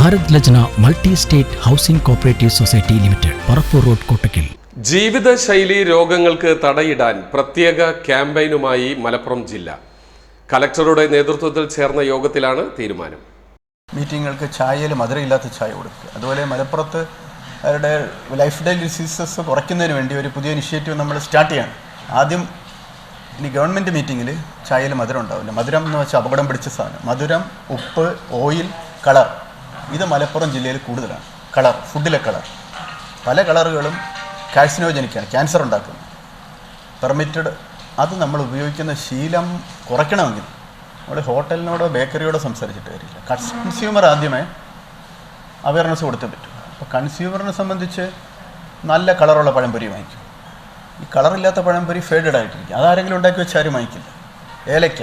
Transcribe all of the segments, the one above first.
Bharat Lajna multi state housing cooperative society limited Parappur road Kottakkal. ജീവിതശൈലി രോഗങ്ങൾക്ക് തടയിടാൻ പ്രത്യേക ക്യാമ്പയിനുമായി മലപ്പുറം ജില്ല. കലക്ടറുടെ നേതൃത്വത്തിൽ ചേർന്ന യോഗത്തിലാണ് തീരുമാനം. മീറ്റിങ്ങുകൾക്ക് ചായയിൽ മധുരമില്ലാത്ത ചായ കൊടുക്കുക. അതുപോലെ മലപ്പുറത്ത് അവരുടെ ലൈഫ് സ്റ്റൈൽ ഡിസീസസ് കുറയ്ക്കുന്നതിന് വേണ്ടി ഒരു പുതിയ ഇനിഷ്യേറ്റീവ് നമ്മൾ സ്റ്റാർട്ട് ചെയ്യണം. ആദ്യം ഇനി ഗവൺമെന്റ് മീറ്റിങ്ങിൽ ചായയിൽ മധുരം ഉണ്ടാവില്ല. മധുരം എന്ന് വെച്ചാൽ അപകടം പിടിച്ച സാധനം. മധുരം ഉപ്പ് ഓയിൽ കളർ ഇത് മലപ്പുറം ജില്ലയിൽ കൂടുതലാണ്. കളർ ഫുഡിലെ കളർ. പല കളറുകളും കാഴ്സിനോജനിക്കാണ് ക്യാൻസർ ഉണ്ടാക്കുന്നു പെർമിറ്റഡ് അത് നമ്മൾ ഉപയോഗിക്കുന്ന ശീലം കുറയ്ക്കണമെങ്കിൽ നമ്മൾ ഹോട്ടലിനോടോ ബേക്കറിയോടോ സംസാരിച്ചിട്ട് കാര്യമില്ല. കൺസ്യൂമർ ആദ്യമേ അവയർനെസ് കൊടുത്തേ പറ്റും. അപ്പോൾ കൺസ്യൂമറിനെ സംബന്ധിച്ച് നല്ല കളറുള്ള പഴംപൊരി വാങ്ങിക്കും. ഈ കളറില്ലാത്ത പഴംപൊരി ഫേഡഡ് ആയിട്ടിരിക്കും. അതാരെങ്കിലും ഉണ്ടാക്കി വെച്ചാൽ ആരും വാങ്ങിക്കില്ല. ഏലയ്ക്ക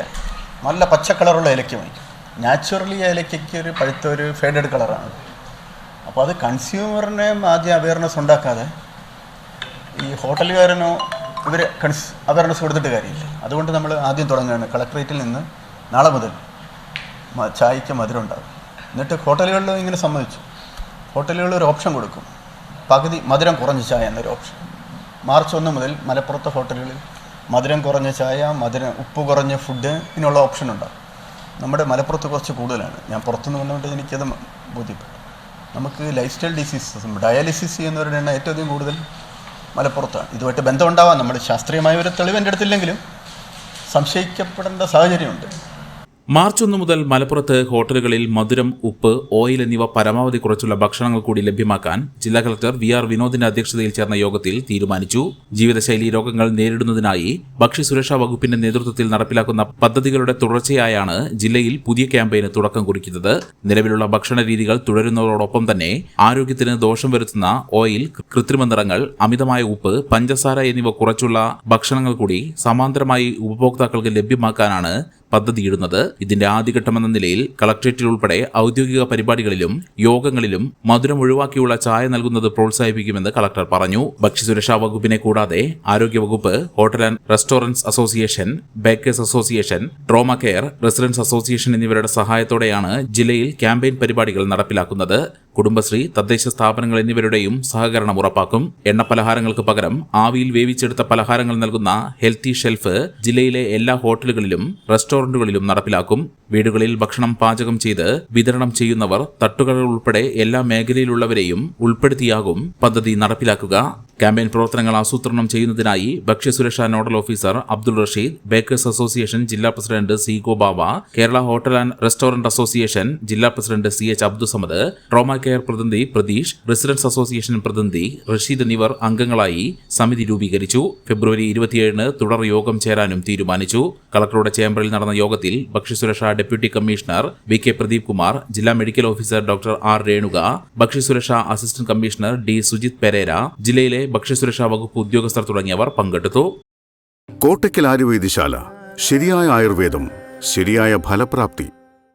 നല്ല പച്ച കളറുള്ള ഏലയ്ക്ക വാങ്ങിക്കും. നാച്ചുറലി ഏലക്കയ്ക്ക് ഒരു പഴുത്ത ഒരു ഫേഡഡ് കളറാണ് അപ്പോൾ അത് കൺസ്യൂമറിനെ ആദ്യം അവയർനെസ് ഉണ്ടാക്കാതെ ഈ ഹോട്ടലുകാരനോ ഇവർ കൺസ് അവയർനെസ് കൊടുത്തിട്ട് കാര്യമില്ല. അതുകൊണ്ട് നമ്മൾ ആദ്യം തുടങ്ങുകയാണ്. കളക്ട്രേറ്റിൽ നിന്ന് നാളെ മുതൽ ചായയ്ക്ക് മധുരം ഉണ്ടാകും എന്നിട്ട് ഹോട്ടലുകളിലും ഇങ്ങനെ സമ്മതിച്ചു. ഹോട്ടലുകളിൽ ഒരു ഓപ്ഷൻ കൊടുക്കും. പകുതി മധുരം കുറഞ്ഞ ചായ എന്നൊരു ഓപ്ഷൻ മാർച്ച് ഒന്ന് മുതൽ മലപ്പുറത്തെ ഹോട്ടലുകളിൽ മധുരം കുറഞ്ഞ ചായ മധുരം ഉപ്പ് കുറഞ്ഞ ഫുഡ് ഇതിനുള്ള ഓപ്ഷൻ ഉണ്ടാകും നമ്മുടെ മലപ്പുറത്ത് കുറച്ച് കൂടുതലാണ്. ഞാൻ പുറത്തുനിന്ന് വന്നുകൊണ്ട് എനിക്കത് ബോധ്യപ്പെട്ടു. നമുക്ക് ലൈഫ് സ്റ്റൈൽ ഡിസീസസ് ഡയാലിസിസ് ചെയ്യുന്നവരുടെ എണ്ണം ഏറ്റവും അധികം കൂടുതൽ മലപ്പുറത്താണ്. ഇതുമായിട്ട് ബന്ധമുണ്ടാവാം. നമ്മുടെ ശാസ്ത്രീയമായ ഒരു തെളിവ് എന്റെ അടുത്തില്ലെങ്കിലും സംശയിക്കപ്പെടേണ്ട സാഹചര്യമുണ്ട്. മാർച്ച് ഒന്ന് മുതൽ മലപ്പുറത്ത് ഹോട്ടലുകളിൽ മധുരം ഉപ്പ് ഓയിൽ എന്നിവ പരമാവധി കുറച്ചുള്ള ഭക്ഷണങ്ങൾ കൂടി ലഭ്യമാക്കാൻ ജില്ലാ കളക്ടർ വി ആർ വിനോദിന്റെ അധ്യക്ഷതയിൽ ചേർന്ന യോഗത്തിൽ തീരുമാനിച്ചു. ജീവിതശൈലി രോഗങ്ങൾ നേരിടുന്നതിനായി ഭക്ഷ്യസുരക്ഷാ വകുപ്പിന്റെ നേതൃത്വത്തിൽ നടപ്പിലാക്കുന്ന പദ്ധതികളുടെ തുടർച്ചയായാണ് ജില്ലയിൽ പുതിയ ക്യാമ്പയിന് തുടക്കം കുറിക്കുന്നത്. നിലവിലുള്ള ഭക്ഷണ രീതികൾ തുടരുന്നതോടൊപ്പം തന്നെ ആരോഗ്യത്തിന് ദോഷം വരുത്തുന്ന ഓയിൽ കൃത്രിമ നിറങ്ങൾ അമിതമായ ഉപ്പ് പഞ്ചസാര എന്നിവ കുറച്ചുള്ള ഭക്ഷണങ്ങൾ കൂടി സമാന്തരമായി ഉപഭോക്താക്കൾക്ക് ലഭ്യമാക്കാനാണ് പദ്ധതിയിടുന്നത് ഇതിന്റെ ആദ്യഘട്ടമെന്ന നിലയിൽ കളക്ട്രേറ്റിൽ ഉൾപ്പെടെ ഔദ്യോഗിക പരിപാടികളിലും യോഗങ്ങളിലും മധുരം ഒഴിവാക്കിയുള്ള ചായ നൽകുന്നത് പ്രോത്സാഹിപ്പിക്കുമെന്ന് കളക്ടർ പറഞ്ഞു. ഭക്ഷ്യസുരക്ഷാ വകുപ്പിനെ കൂടാതെ ആരോഗ്യവകുപ്പ് hotel and restaurants association bakers association trauma care residents association എന്നിവരുടെ സഹായത്തോടെയാണ് ജില്ലയിൽ ക്യാമ്പയിൻ പരിപാടികൾ നടപ്പിലാക്കുന്നത്. കുടുംബശ്രീ തദ്ദേശ സ്ഥാപനങ്ങൾ എന്നിവരുടെയും സഹകരണം ഉറപ്പാക്കും. എണ്ണ പലഹാരങ്ങൾക്ക് പകരം ആവിയിൽ വേവിച്ചെടുത്ത പലഹാരങ്ങൾ നൽകുന്ന ഹെൽത്തി ഷെൽഫ് ജില്ലയിലെ എല്ലാ ഹോട്ടലുകളിലും റെസ്റ്റോറന്റുകളിലും നടപ്പിലാക്കും. വീടുകളിൽ ഭക്ഷണം പാചകം ചെയ്ത് വിതരണം ചെയ്യുന്നവർ തട്ടുകടകൾ ഉൾപ്പെടെ എല്ലാ മേഖലയിലുള്ളവരെയും ഉൾപ്പെടുത്തിയാകും പദ്ധതി നടപ്പിലാക്കുക. ക്യാമ്പയിൻ പ്രവർത്തനങ്ങൾ ആസൂത്രണം ചെയ്യുന്നതിനായി ഭക്ഷ്യസുരക്ഷാ nodal officer Abdul Rasheed bakers association ജില്ലാ president C ഗോബാവ Kerala hotel and restaurant association ജില്ലാ president C H Abdussamad trauma care പ്രതിനിധി പ്രതീഷ് റെസിഡൻസ് അസോസിയേഷൻ പ്രതിനിധി റഷീദ് എന്നിവർ അംഗങ്ങളായി സമിതി രൂപീകരിച്ചു. ഫെബ്രുവരി ഇരുപത്തിയേഴിന് തുടർ യോഗം ചേരാനും തീരുമാനിച്ചു. കളക്ടറുടെ ചേംബറിൽ നടന്ന യോഗത്തിൽ ഭക്ഷ്യസുരക്ഷാ deputy commissioner V K Pradeep Kumar ജില്ലാ medical officer doctor R Renuka ഭക്ഷ്യസുരക്ഷാ assistant commissioner D Sujith Pereira ജില്ലയിലെ ഭക്ഷ്യസുരക്ഷാ വകുപ്പ് ഉദ്യോഗസ്ഥർ തുടങ്ങിയവർ പങ്കെടുത്തു. കോട്ടയ്ക്കൽ ആയുർവേദശാല ശരിയായ ആയുർവേദം ശരിയായ ഫലപ്രാപ്തി.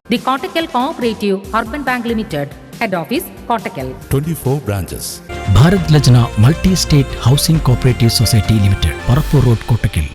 The cooperative Cooperative Urban Bank Limited, Head Office, twenty 24 branches. Bharat Lajna multi state housing cooperative society limited Parappur road Kottakkal